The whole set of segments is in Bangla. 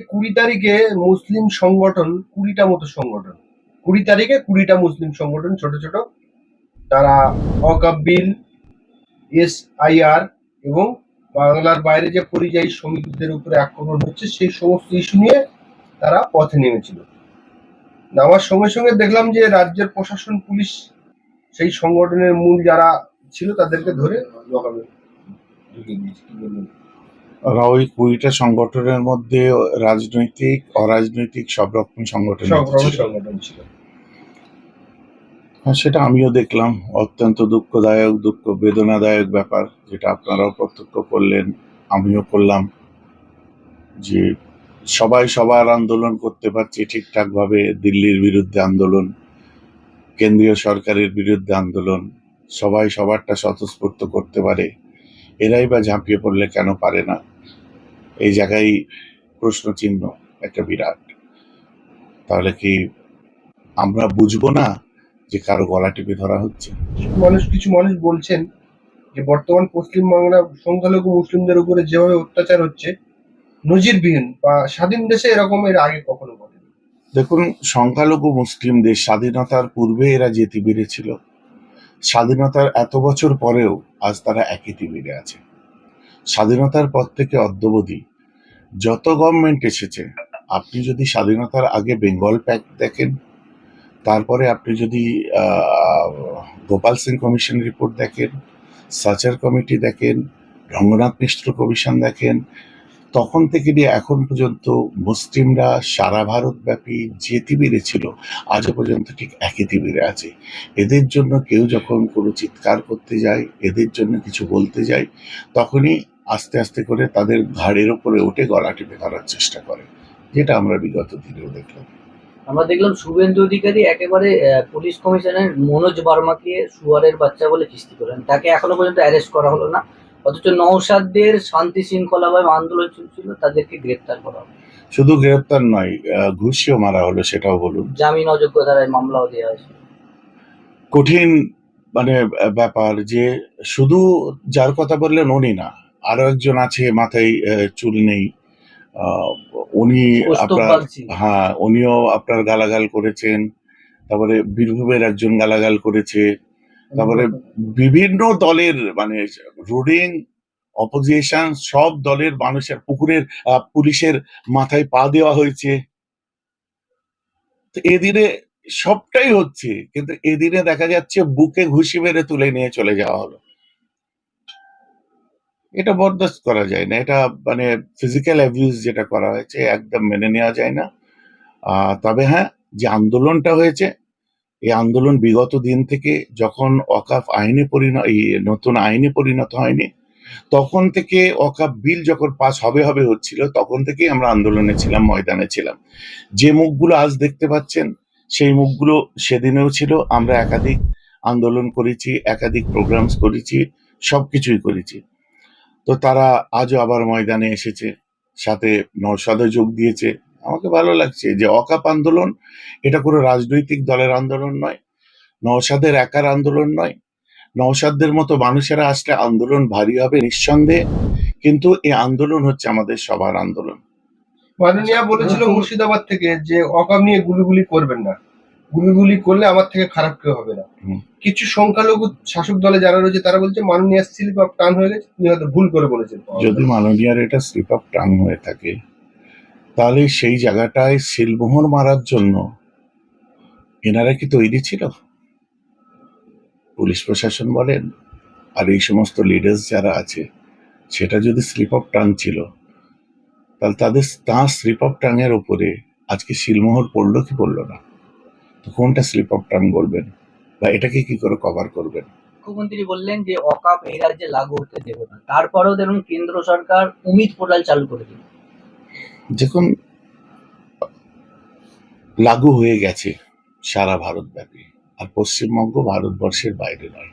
কুড়ি তারিখে মুসলিম সংগঠন, কুড়িটা মতো সংগঠন। কুড়ি তারিখে কুড়িটা মুসলিম সংগঠন, ছোট ছোট। তারা অকাপ বিল এস আইআর এবং বাংলার বাইরে যে পরিযায়ী শ্রমিকদের উপরে আক্রমণ হচ্ছে, সেই সমস্ত ইস্যু নিয়ে তারা পথে নেমেছিল। নামার সঙ্গে সঙ্গে দেখলাম যে রাজ্যের প্রশাসন, পুলিশ সেই সংগঠনের মূল যারা ছিল, তাদেরকে ধরে লকাবে ঢুকিয়ে দিয়েছে। কি বলবেন? ওই কুড়িটা সংগঠনের মধ্যে রাজনৈতিক অরাজনৈতিক সব রকম সংগঠন ছিল। হ্যাঁ, সেটা আমিও দেখলাম। অত্যন্ত দুঃখদায়ক দুঃখ বেদনাদায়ক ব্যাপার যেটা আপনারাও প্রত্যক্ষ করলেন আমিও করলাম। যে সবাই সবার আন্দোলন করতে পারছে ঠিকঠাক ভাবে দিল্লির বিরুদ্ধে আন্দোলন কেন্দ্রীয় সরকারের বিরুদ্ধে আন্দোলন সবাই সবারটা স্বতঃস্ফূর্ত করতে পারে। এরাই বা ঝাঁপিয়ে পড়লে কেন পারে না? এই জায়গায় প্রশ্ন চিহ্ন একটা বিরাট। তাহলে কি আমরা বুঝব না যে কারও গলা টিপে ধরা হচ্ছে? মানুষ কিছু মানুষ বলছেন যে বর্তমান পশ্চিমবাংলা সংখ্যালঘু মুসলিমদের উপরে যেভাবে অত্যাচার হচ্ছে নজিরবিহীন বা স্বাধীন দেশে এরকম এর আগে কখনো ঘটেনি। দেখুন সংখ্যালঘু মুসলিমদের স্বাধীনতার পূর্বে এরা যেতে তিবিরে ছিল স্বাধীনতার এত বছর পরেও আজ তারা একই তিবিরে আছে। স্বাধীনতার পর থেকে অদ্যবধি যত গভর্নমেন্ট এসেছে, আপনি যদি স্বাধীনতার আগে বেঙ্গল প্যাক দেখেন, তারপরে আপনি যদি গোপাল সিং কমিশন রিপোর্ট দেখেন, সাচার কমিটি দেখেন, রঙ্গনাথ মিশ্র কমিশন দেখেন তখন থেকে নিয়ে এখন পর্যন্ত মুসলিমরা সারা ভারতব্যাপী যে তিবিরে ছিল আজও পর্যন্ত ঠিক একই তিবিরে আছে। এদের জন্য কেউ যখন কোনো চিৎকার করতে যায়, এদের জন্য কিছু বলতে যায়, তখনই আস্তে আস্তে করে তাদের ঘাড়ের ওপরে উঠে গলা টিপে ধরার চেষ্টা করে, যেটা আমরা বিগত দিনেও দেখলাম। আমরা দেখলাম শুভেন্দু অধিকারী একেবারে পুলিশ কমিশনার মনোজ বার্মাকে সুয়ারের বাচ্চা বলে কিস্তি করেন। তাকে এখনও পর্যন্ত অ্যারেস্ট করা হলো না। অথচ নৌসাদদের শান্তি শৃঙ্খলা শৃঙ্খলাভাবে আন্দোলন চলছিল তাদেরকে গ্রেপ্তার করা হলো শুধু গ্রেপ্তার নয় ঘুষিও মারা হলো সেটাও বলুন। জামিন অযোগ্য ধারায় মামলাও দেওয়া হয়েছে। কঠিন মানে ব্যাপার যে শুধু যার কথা বললেন উনি না আরও একজন আছে মাথায় চুল নেই। উনি আপনার হ্যাঁ উনিও আপনার গালাগাল করেছেন। তারপরে বীরভূমের একজন গালাগাল করেছে। তারপরে বিভিন্ন দলের মানে রুডিং অপোজিশন সব দলের মানুষের, পুকুরের পুলিশের মাথায় পা দেওয়া হয়েছে। এদিনে সবটাই হচ্ছে, কিন্তু এদিনে দেখা যাচ্ছে বুকে ঘুষি মেরে তুলে নিয়ে চলে যাওয়া হলো। এটা বরদাস্ত করা যায় না, এটা মানে ফিজিক্যাল অ্যাবিউজ যেটা করা হয়েছে, একদম মেনে নেওয়া যায় না। তবে হ্যাঁ যে আন্দোলনটা হয়েছে এই আন্দোলন বিগত দিন থেকে যখন অকাফ আইনে পরিণত নতুন আইনে পরিণত হয়নি, তখন থেকে অকাফ বিল যখন পাস হবে হবে হচ্ছিল, তখন থেকেই আমরা আন্দোলনে ছিলাম, ময়দানে ছিলাম। যে মুখগুলো আজ দেখতে পাচ্ছেন, সেই মুখগুলো সেদিনেও ছিল। আমরা একাধিক আন্দোলন করেছি, একাধিক প্রোগ্রামস করেছি সব কিছুই করেছি। তো তারা আজও আবার ময়দানে এসেছে, সাথে নৌসাদে যোগ দিয়েছে। আমাকে ভালো লাগছে যে অকাপ আন্দোলন এটা কোনো রাজনৈতিক দলের আন্দোলন নয় নৌসাদের একার আন্দোলন নয়। নৌসাদদের মতো মানুষেরা আসলে আন্দোলন ভারী হবে নিঃসন্দেহে কিন্তু এই আন্দোলন হচ্ছে আমাদের সবার আন্দোলন। মাননীয়া বলেছিল মুর্শিদাবাদ থেকে যে অকাম নিয়ে গুলিগুলি করবেন না। গুলিগুলি করলে আমার থেকে খারাপ কেউ হবে না। কিছু সংখ্যালঘু শাসক দলে যারা রয়েছে তারা বলছে মাননীয়া স্লিপ অফ টান হয়ে গেছে তিনি হয়তো ভুল করে বলেছেন। যদি মাননীয়ার এটা স্লিপ অফ টান হয়ে থাকে তাহলে সেই জায়গাটায় সিলমোহর মারার জন্য এনারা কি তৈরি ছিল? পুলিশ প্রশাসন বলেন, আর এই সমস্ত লিডার্স যারা আছে, সেটা যদি স্লিপ অফ টাং ছিল, তাহলে তাদের তাঁর স্লিপ অফ টাং এর উপরে আজকে সিলমোহর পড়ল কি পড়ল না? তো কোনটা স্লিপ অফ টাং বলবেন? বা এটাকে কি করে কভার করবেন? মুখ্যমন্ত্রী বললেন যে, অকাপ এই রাজ্যে লাগু হতে দেব না। তারপরেও দেখুন কেন্দ্র সরকার উমিদ পোর্টাল চালু করে দিল। দেখুন লাগু হয়ে গেছে সারা ভারতব্যাপী আর পশ্চিমবঙ্গ ভারতবর্ষের বাইরে নয়।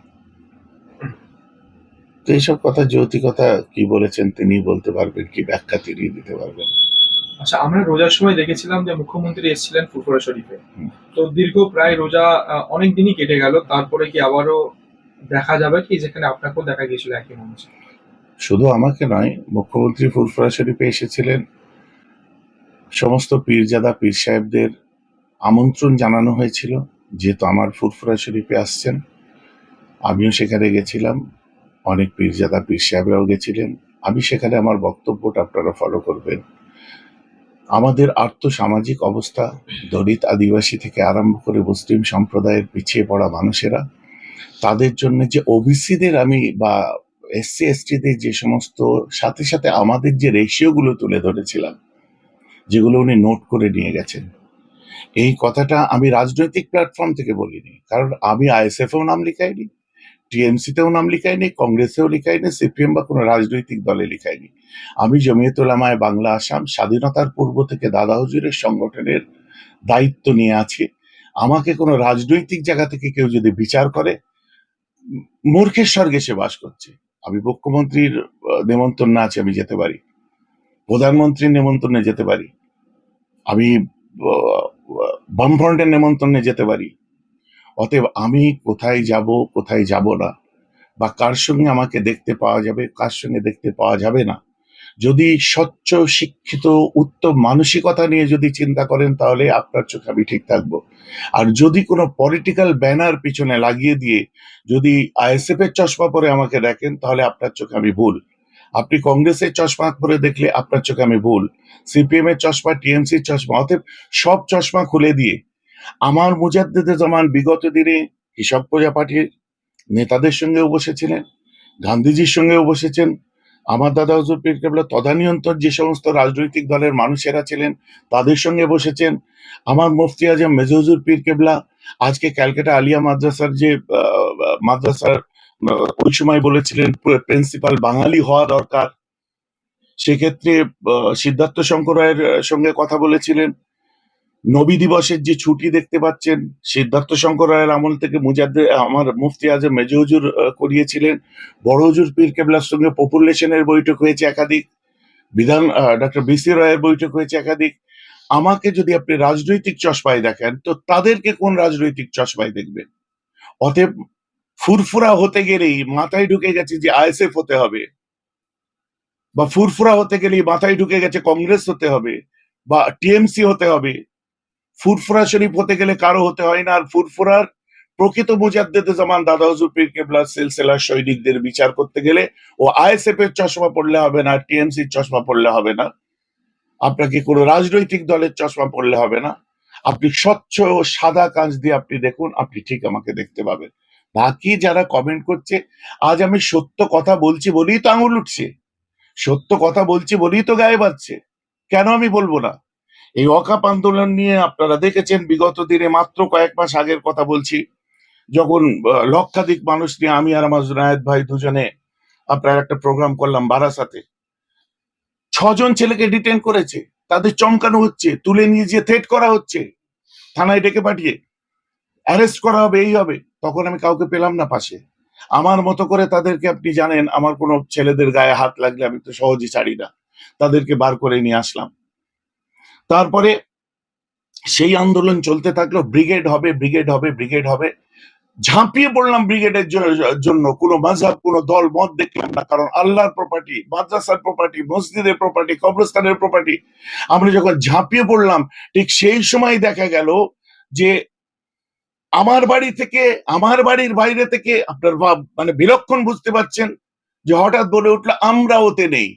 তো এইসব কথা যৌতিকতা কি বলেছেন তিনি বলতে পারবেন কি ব্যাখ্যা তিনি দিতে পারবেন? আচ্ছা আমরা রোজার সময় দেখেছিলাম যে মুখ্যমন্ত্রী এসেছিলেন ফুরফুরা শরীফে। তো দীর্ঘ প্রায় রোজা অনেক দিনই কেটে গেল তারপরে কি আবারও দেখা যাবে কি যেখানে আপনাকেও দেখা গিয়েছিল একই মানুষ শুধু আমাকে নয় মুখ্যমন্ত্রী ফুরফুরা শরীফে এসেছিলেন সমস্ত পীরজাদা পীর সাহেবদের আমন্ত্রণ জানানো হয়েছিল, যেহেতু আমার ফুরফুরা শরীফে আসছেন। আমিও সেখানে গেছিলাম। অনেক পীরজাদা পীর সাহেবরাও গেছিলেন। আমি সেখানে আমার বক্তব্যটা আপনারা ফলো করবেন। আমাদের আর্থসামাজিক অবস্থা, দলিত আদিবাসী থেকে আরম্ভ করে মুসলিম সম্প্রদায়ের পিছিয়ে পড়া মানুষেরা, তাদের জন্য যে ওবিসিদের আমি বা এসসি, এসটিদের যে সমস্ত, সাথে সাথে আমাদের যে রেশিওগুলো তুলে ধরেছিলাম যেগুলো উনি নোট করে নিয়ে গেছেন। এই কথাটা আমি রাজনৈতিক প্ল্যাটফর্ম থেকে বলিনি, কারণ আমি আইএসএফেও নাম লিখাইনি, টিএমসিতেও নাম লিখাইনি, কংগ্রেসেও লিখাইনি, সিপিএম বা কোনো রাজনৈতিক দলে লিখাইনি। আমি জমিয়তুল আমায় বাংলা, আসাম, স্বাধীনতার পূর্ব থেকে দাদা হুজুরের সংগঠনের দায়িত্ব নিয়ে আছি। আমাকে কোনো রাজনৈতিক জায়গা থেকে কেউ যদি বিচার করে, মূর্খের স্বর্গে সে বাস করছে। আমি মুখ্যমন্ত্রীর নেমন্তন্ন আছে, আমি যেতে পারি। প্রধানমন্ত্রীর নেমন্তন্নে যেতে পারি। আমি বামফ্রন্টের নেমন্তন্নে যেতে পারি। অতএব আমি কোথায় যাব কোথায় যাব না, বা কার সঙ্গে আমাকে দেখতে পাওয়া যাবে, কার সঙ্গে দেখতে পাওয়া যাবে না। যদি স্বচ্ছ, শিক্ষিত, উত্তম মানসিকতা নিয়ে যদি চিন্তা করেন, তাহলে আপনার চোখে আমি ঠিক থাকব। আর যদি কোনো পলিটিক্যাল ব্যানার পিছনে লাগিয়ে দিয়ে যদি আইএসএফ এর চশমা পরে আমাকে দেখেন, তাহলে আপনার চোখে আমি ভুল। আপনি কংগ্রেসের চশমা পরে দেখলে আপনার চোখে আমি ভুল, সিপিএম এর চশমা টিএমসির চশমা, অতএব সব চশমা খুলে দিয়ে আমার মুজাদ্দেদে জামান বিগত দিনে কৃষক প্রজা পার্টির নেতাদের সঙ্গেও বসেছিলেন, গান্ধীজির সঙ্গেও বসেছেন, আমার দাদা হুজুর পীর কেবলা তদানীন্তর যে সমস্ত রাজনৈতিক দলের মানুষেরা ছিলেন তাদের সঙ্গে বসেছেন, আমার মুফতি আজম মেজহুজুর পীর কেবলা, আজকে ক্যালকাটা আলিয়া মাদ্রাসার যে মাদ্রাসার ওই সময় বলেছিলেন প্রিন্সিপাল বাঙালি হওয়া দরকার। সেক্ষেত্রে সিদ্ধার্থ শঙ্কর রায়ের সঙ্গে কথা বলেছিলেন। নবী দিবসের যে ছুটি দেখতে পাচ্ছেন, সিদ্ধার্থ শঙ্কর রায়ের আমল থেকে মুজাদ্দে আমার মুফতি আজম মেজর হুজুর করিয়েছিলেন। বড় হুজুর পীর কেবলার সঙ্গে পপুলেশনের বৈঠক হয়েছে একাধিক। বিধান ডক্টর বিসি রায়ের বৈঠক হয়েছে একাধিক। আমাকে যদি আপনি রাজনৈতিক চশমায় দেখেন, তো তাদেরকে কোন রাজনৈতিক চশমায় দেখবেন? অতএব ফুরফুরা হতে গেলেই মাথায় ঢুকে গেছে যে আইএসএফ হতে হবে। বা ফুরফুরা হতে গেলেই মাথায় ঢুকে গেছে কংগ্রেস হতে হবে বা টিএমসি হতে হবে। ফুরফুরা শরীফ হতে গেলে কারও হতে হয় না। আর ফুরফুরার প্রকৃত মুজাদ্দেদে জামান দাদা হুজুর পীর কেবলা সিলসিলার সৈনিকদের বিচার করতে গেলে ও আইএসএফ এর চশমা পড়লে হবে না, টিএমসির চশমা পড়লে হবে না। আপনাকে কোনো রাজনৈতিক দলের চশমা পড়লে হবে না। আপনি স্বচ্ছ ও সাদা কাঁচ দিয়ে আপনি দেখুন, আপনি ঠিক আমাকে দেখতে পাবেন। বাকি যারা কমেন্ট করছে, আজ আমি সত্য কথা বলছি বলেই তো আঙুল উঠছে। সত্য কথা বলছি বলেই তো গায়ে বাজছে। কেন আমি বলব না? এই অকাপ আন্দোলন নিয়ে আপনারা দেখেছেন, বিগত দিনে মাত্র কয়েক মাস আগের কথা বলছি। যখন লক্ষাধিক মানুষ নিয়ে আমি আর আমার জুনায়েদ ভাই দুজনে আপনার একটা প্রোগ্রাম করলাম বারাসাতে। ছজন ছেলেকে ডিটেন করেছে। তাদের চমকানো হচ্ছে, তুলে নিয়ে যে থ্রেট করা হচ্ছে। থানায় ডেকে পাঠিয়ে। অ্যারেস্ট করা হবে, এই হবে। তখন আমি কাউকে পেলাম না পাশে। আমার মতো করে তাদেরকে আপনি জানেন, আমার কোনো ছেলেদের গায়ে হাত লাগলে আমি তো সহজে ছাড়ি না। তাদেরকে বার করে নিয়ে আসলাম। তারপরে সেই আন্দোলন চলতে থাকল, ব্রিগেড হবে ব্রিগেড হবে ব্রিগেড হবে। ঝাঁপিয়ে পড়লাম ব্রিগেডের জন্য। কোনো মাঝহাব, কোনো দল মত দেখলাম না, কারণ আল্লাহর প্রপার্টি মাদ্রাসার প্রপার্টি মসজিদের প্রপার্টি কবরস্থানের প্রপার্টি আমরা যখন ঝাঁপিয়ে পড়লাম, ঠিক সেই সময় দেখা গেল যে আমার বাড়ি থেকে, আমার বাড়ির বাইরে থেকে আপনার ভাব মানে বিলক্ষণ বুঝতে পারছেন যে হঠাৎ বলে উঠল, আমরা ওতে নেই।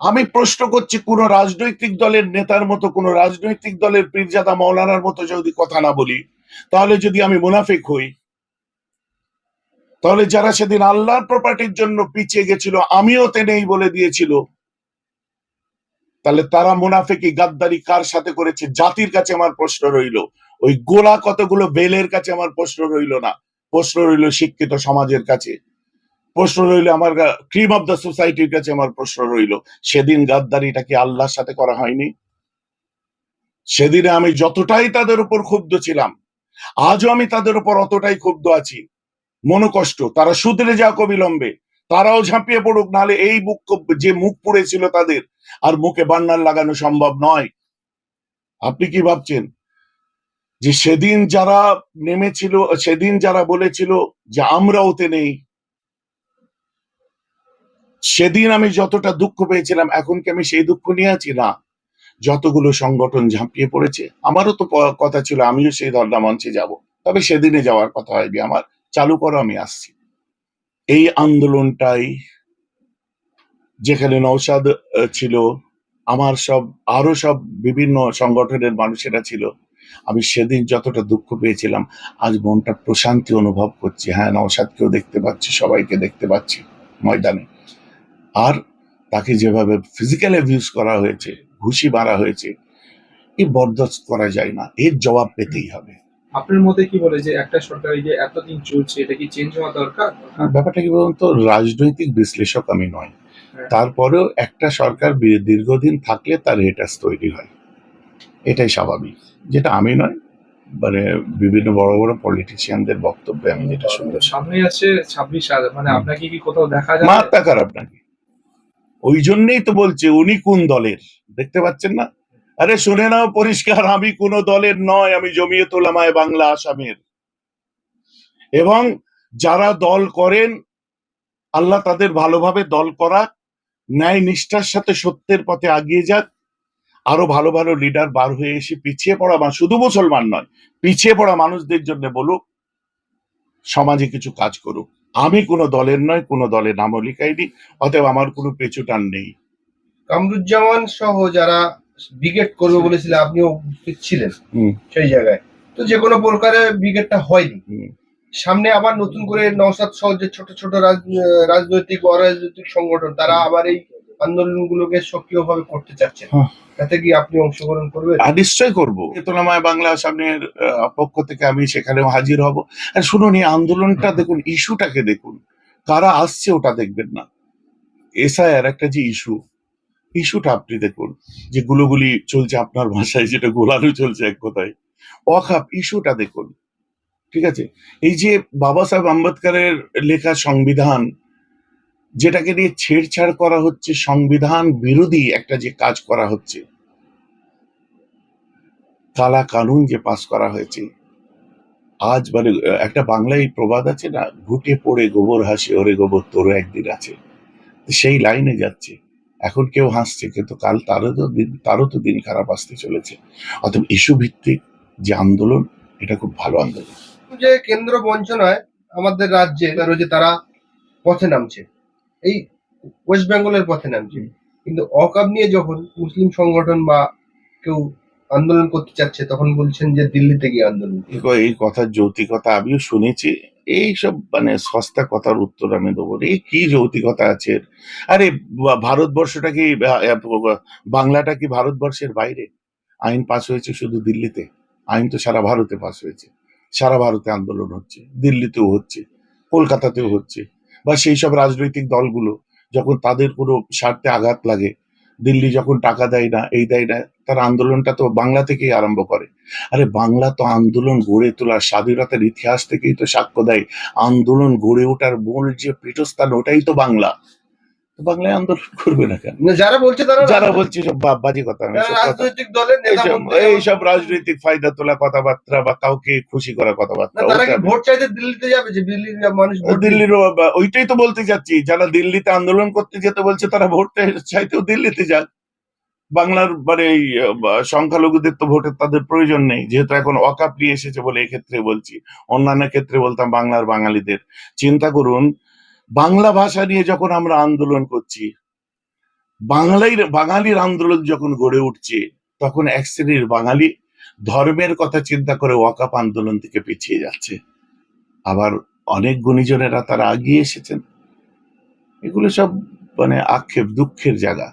আমি প্রশ্ন করছি, কোন রাজনৈতিক দলের নেতার মতো, কোন রাজনৈতিক দলের পীরজাদা মৌলানার মতো যদি কথা না বলি, তাহলে যদি আমি মুনাফিক হই, তাহলে যারা সেদিন আল্লাহর প্রপার্টির জন্য পিছিয়ে গেছিল, আমিও তে নেই বলে দিয়েছিল তাহলে তারা মুনাফিকি গাদ্দারি কার সাথে করেছে? জাতির কাছে আমার প্রশ্ন রইল। ওই গোলা কতগুলো বেলের কাছে আমার প্রশ্ন রইল না? প্রশ্ন রইল শিক্ষিত সমাজের কাছে। প্রশ্ন রইল আমার ক্রিম অফ দ্য সোসাইটির কাছে আমার প্রশ্ন রইল। সেদিন গাদ্দারিটা কি আল্লাহর সাথে করা হয়নি? সেদিনে আমি যতটাই তাদের উপর ক্ষুব্ধ ছিলাম, আজও আমি তাদের উপর অতটাই ক্ষুব্ধ আছি। মনোকষ্ট তারা সুধরে যাক অবিলম্বে। তারাও ঝাঁপিয়ে পড়ুক, নাহলে এই মুখ যে মুখ পুড়েছিল তাদের, আর মুখে বান্নার লাগানো সম্ভব নয়। আপনি কি ভাবছেন? যে সেদিন যারা নেমেছিল, সেদিন যারা বলেছিল যে আমরা ওতে নেই, সেদিন আমি যতটা দুঃখ পেয়েছিলাম, এখন কি আমি সেই দুঃখ নিয়ে আছি? না। যতগুলো সংগঠন ঝাঁপিয়ে পড়েছে, আমারও তো কথা ছিল, আমিও সেই ধর্ণা মঞ্চে যাব। তবে সেদিনে যাওয়ার কথা হয়নি আমার, চালু করো, আমি আসছি। এই আন্দোলনটাই যেখানে নৌসাদ ছিল, আমার সব, আরও সব বিভিন্ন সংগঠনের মানুষেরা ছিল, আমি সেদিন যতটা দুঃখ পেয়েছিলাম, আজ মনটা প্রশান্তি অনুভব করছি। হ্যাঁ নৌসাদকেও দেখতে পাচ্ছি, সবাইকে দেখতে পাচ্ছি ময়দানে। আর তাকে যেভাবে ফিজিক্যাল অ্যাবিউজ করা হয়েছে, ঘুষি মারা হয়েছে, এ বরদাস্ত করা যায় না, এর জবাব পেতেই হবে। আপনার মতে কি বলে যে একটা সরকার এই যে এতদিন চলছে এটা কি চেঞ্জ হওয়া দরকার? ব্যাপারটা কি বলুন তো রাজনৈতিক বিশ্লেষক আমি নয়। হ্যাঁ। তারপরেও একটা সরকার দীর্ঘদিন থাকলে তার হেটাস তৈরি হয়। এটাই স্বাভাবিক। যেটা আমি নয় মানে বিভিন্ন বড় বড় পলিটিশিয়ানদের বক্তব্যে আমি যেটা শুনতে সামনে আছে ছাব্বিশ মানে আপনাকে কি কোথাও দেখা যায় মাথা খারাপ নাকি? ওই জন্যই তো বলছে উনি কোন দলের? দেখতে পাচ্ছেন না? আরে শুনে নাও পরিষ্কার, আমি কোন দলের নয়, আমি জমিয়ে তোলামায় বাংলা আসামের। এবং যারা দল করেন, আল্লাহ তাদের ভালোভাবে দল করা ন্যায় নিষ্ঠার সাথে সত্যের পথে আগিয়ে যাক, আরও ভালো ভালো লিডার বার হয়ে এসে পিছিয়ে পড়া মা- শুধু মুসলমান নয়, পিছিয়ে পড়া মানুষদের জন্য বলুক, সমাজে কিছু কাজ করুক। আমি কোনো দলের নয়, কোনো দলে নামও লিখাইনি, অতএব আমার কোনো পেছুটান নেই। কামরুজ্জামান সহ যারা ব্রিগেড করবে বলেছিল আপনিও উপস্থিত ছিলেন সেই জায়গায়। তো যে কোনো প্রকারে ব্রিগেডটা হয়নি। সামনে আবার নতুন করে নওসাদ সহ যে ছোট ছোট রাজ- রাজনৈতিক অরাজনৈতিক সংগঠন তারা আবার এই আন্দোলনগুলোকে সক্রিয়ভাবে করতে চাচ্ছেন। হ্যাঁ। তাতে কি আপনি অংশগ্রহণ করবেন? আর নিশ্চয় করব। চেতনাময় বাংলা আহ, পক্ষ থেকে আমি সেখানেও হাজির হব। আর শুনুন এই আন্দোলনটা দেখুন ইস্যুটাকে দেখুন। কারা আসছে ওটা দেখবেন না। এসআইআর একটা যে ইস্যু ইস্যুটা আপনি দেখুন, যে গুলোগুলি চলছে আপনার ভাষায় যেটা গোলানো চলছে এক কথায়। অখাপ ইস্যুটা দেখুন, ঠিক আছে? এই যে বাবা সাহেব আম্বেদকরের লেখা সংবিধান, যেটাকে নিয়ে ছেড়ছাড় করা হচ্ছে, সংবিধান বিরোধী একটা যে কাজ করা হচ্ছে, কালা কানুন যে পাস করা হয়েছে, আজ মানে একটা বাংলায় প্রবাদ আছে না, ঘুটে পড়ে গোবর হাসি, ওরে গোবর তোর একদিন আছে। সেই লাইনে যাচ্ছে। এখন কেউ হাসছে কিন্তু কাল তারও তো দিন তারও তো দিন খারাপ আসতে চলেছে। অতএব ইস্যু ভিত্তিক যে আন্দোলন এটা খুব ভালো আন্দোলন। যে কেন্দ্র বঞ্চনায় আমাদের রাজ্যে রয়েছে তারা পথে নামছে এই ওয়েস্ট বেঙ্গলের পথে নামছে কিন্তু অকাব নিয়ে যখন মুসলিম সংগঠন বা কেউ আন্দোলন করতে চাচ্ছে তখন বলছেন যে দিল্লিতে গিয়ে আন্দোলন এই কথার যৌতিকতা আমিও শুনেছি এই সব মানে সস্তা কথার উত্তর আমি দেবো। এই কি যৌতিকতা আছে? আরে ভারতবর্ষটা কি বাংলাটা কি ভারতবর্ষের বাইরে? আইন পাস হয়েছে শুধু দিল্লিতে। আইন তো সারা ভারতে পাস হয়েছে। সারা ভারতে আন্দোলন হচ্ছে। দিল্লিতেও হচ্ছে। কলকাতাতেও হচ্ছে। বা সেই সব রাজনৈতিক দলগুলো যখন তাদের কোনো স্বার্থে আঘাত লাগে দিল্লি যখন টাকা দেয় না, এই দেয় না, তার আন্দোলনটা তো বাংলা থেকেই আরম্ভ করে। আরে বাংলা তো আন্দোলন গড়ে তোলার স্বাধীনতার ইতিহাস থেকেই তো সাক্ষ্য দেয়। আন্দোলন গড়ে ওঠার মূল যে পীঠস্থান, ওটাই তো বাংলা। বাংলায় আন্দোলন করবে না কেন? যারা বলছে তারা যারা বলছে সব বাজে কথা রাজনৈতিক দলের নেতা এইসব রাজনৈতিক ফায়দা তোলা কথাবার্তা বা কাউকে খুশি করা কথাবার্তা তারা কি ভোট চাইতে দিল্লিতে যাবে যে দিল্লির মানুষ দিল্লির ওইটাই তো বলতে যাচ্ছি যারা দিল্লিতে আন্দোলন করতে যেতে বলছে তারা ভোট চাই- চাইতেও দিল্লিতে যাক। বাংলার মানে এই সংখ্যালঘুদের তো ভোটের তাদের প্রয়োজন নেই যেহেতু এখন অকাপ নিয়ে এসেছে বলে এক্ষেত্রে বলছি। অন্যান্য ক্ষেত্রে বলতাম বাংলার বাঙালিদের। চিন্তা করুন বাংলা ভাষা নিয়ে যখন আমরা আন্দোলন করছি বাংলাই বাঙালির আন্দোলন যখন গড়ে উঠছে, তখন এক শ্রেণির বাঙালি ধর্মের কথা চিন্তা করে ওয়াকাপ আন্দোলন থেকে পিছিয়ে যাচ্ছে। আবার অনেক গুণীজনেরা তারা আগিয়ে এসেছেন। এগুলো সব মানে আক্ষেপ, দুঃখের জায়গা।